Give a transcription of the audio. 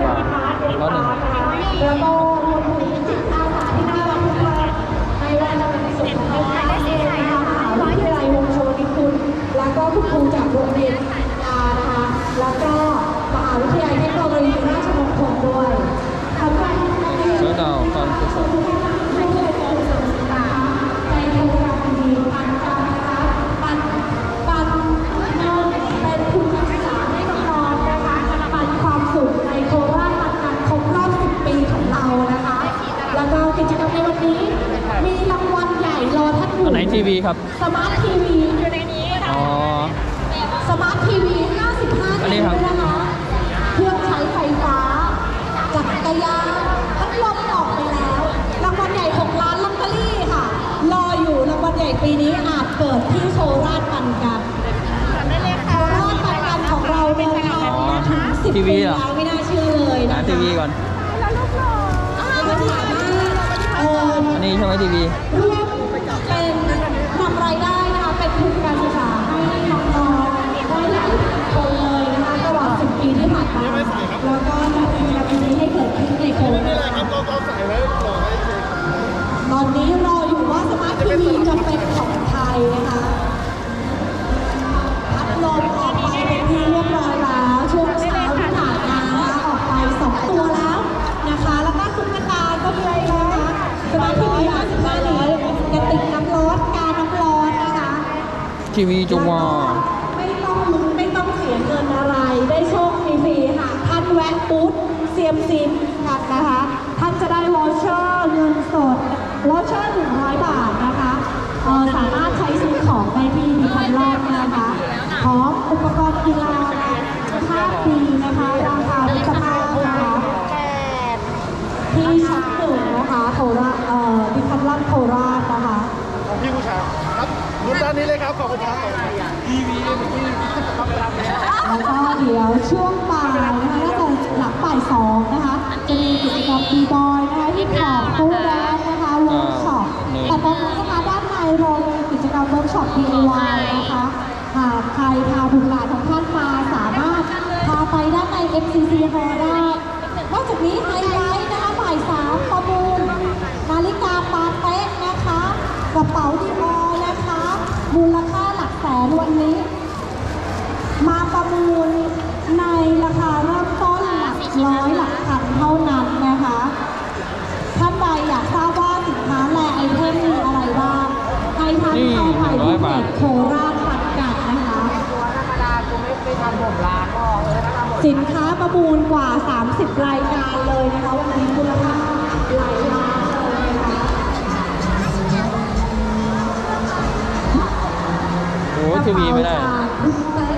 กว่าร้อยหนึ่งแล้วก็รวมถึงจิตอาสาที่น่ารักทุกคนไม่ว่าจะเป็นสุขภาพนะคะมหาวิทยาลัยวงโชติคุณแล้วก็คุณครูจากโรงเรียนอานะคะแล้วก็มหาวิทยาลัยเทคโนโลยีราชมงคลด้วยทำให้ใน เชื้อดาวการกุศล ในโครงการดีปันกันนะคะปันปันเงินเป็นทุนการศึกษาให้น้องๆนะคะปันความสุขในโคราชปันกันครบรอบ 10 ปีของเรานะคะ แล้วก็กิจกรรมในวันนี้ มีรางวัลใหญ่รอท่านอยู่อันไหนทีวีครับ สมาร์ททีวีอยู่ในนี้อ๋อ สมาร์ททีวี 55อันนี้นิ้วครับ นะคะเครื่องใช้ไฟฟ้า จักรยานพัดลมออกไปแล้ว รางวัลใหญ่6ล้านลอตเตอรี่ค่ะ รออยู่รางวัลใหญ่ปีนี้อาจเกิดที่โคราชปันกันโคราชปันกันของเราเดินทางมาถึง10ทีปีวีเหรอ แล้วไม่น่าเชื่อเลยหานะคะทีวีก่อน ก็สามารถเอ่อ อันนี้ใช่ไหม ทีวีร่วมเป็นนำรายได้นะคะ เป็นทุนการศึกษาให้น้องๆได้หลายคนเลยนะคะตลอด10ปีที่ผ่านมาแล้วก็จัดกิจกรรมนี้ให้เกิดขึ้นในโคราชครับเราเราใส่ไว้หล่อไว้เฉยตอนนี้รออยู่ว่าสมาร์ททีวีจะเป็นของไทยนะคะพัดลมออกไปเป็นที่เรียบร้อยแล้วช่วงเช้าที่ผ่านมานะคะออกไปสองตัวแล้วนะคะ แล้วก็ตุ๊กตาก็มีนะคะสมาร์ททีวี55นิ้วกระติกน้ำร้อนกาน้ำร้อนนะคะ ทีวีจงวาไม่ต้องลุ้นไม่ต้องเสียเงินอะไร ได้โชคฟรีๆค่ะ ท่านแวะบูธเซียมซิมกันนะคะ ท่านจะได้วอชเชอร์เงินสดวอชเชอร์100บาทนะคะสามารถใช้ซื้อของได้ที่ดีพันรอบนะคะพร้อมอุปกรณ์กีฬาคุณภาพดีนะคะราคามิตรภาพนะคะที่ชั้นหนึ่งนะคะโคราชเอ่อดิพันลันโคราชนะคะ ของพี่ผู้ชาย ครับรุ่นด้านนี้เลยครับ ขอบคุณครับทีวีเมื่อกี้ครับรับแล้วแล้วก็เดี๋ยวช่วงบ่ายนะคะน่าจะหลังบ่ายสองนะคะ จะมีกิจกรรมบีบอยนะคะที่ของตู้แดนนะคะเวิร์กช็อปแต่ตอนนี้นะคะด้านในเรามีกิจกรรมเวิร์กช็อป DIY นะคะหากใครพาบุตรหลานของท่านมาสามารถพาไปด้านใน MCC Hall ได้นอกจากนี้ไฮไลท์นะคะบ่ายสามประมูลนาฬิกาปา ประมูลในราคาเริ่มต้นหลักร้อยหลักพันเท่านั้นนะคะ ท่านใดอยากทราบว่าสินค้าและไอเทมมีอะไรบ้างให้ท่านเข้าไปที่เพจโคราชปัดกัดนะคะตัวธรรมดากูไม่ไปทำผมร้านก็เออถ้าทำผมสินค้าประมูลกว่า 30 รายการเลยนะคะวันนี้มูลค่าหลายล้านเลยนะคะโอ้ทีวีไม่ได้กระเป๋าจาก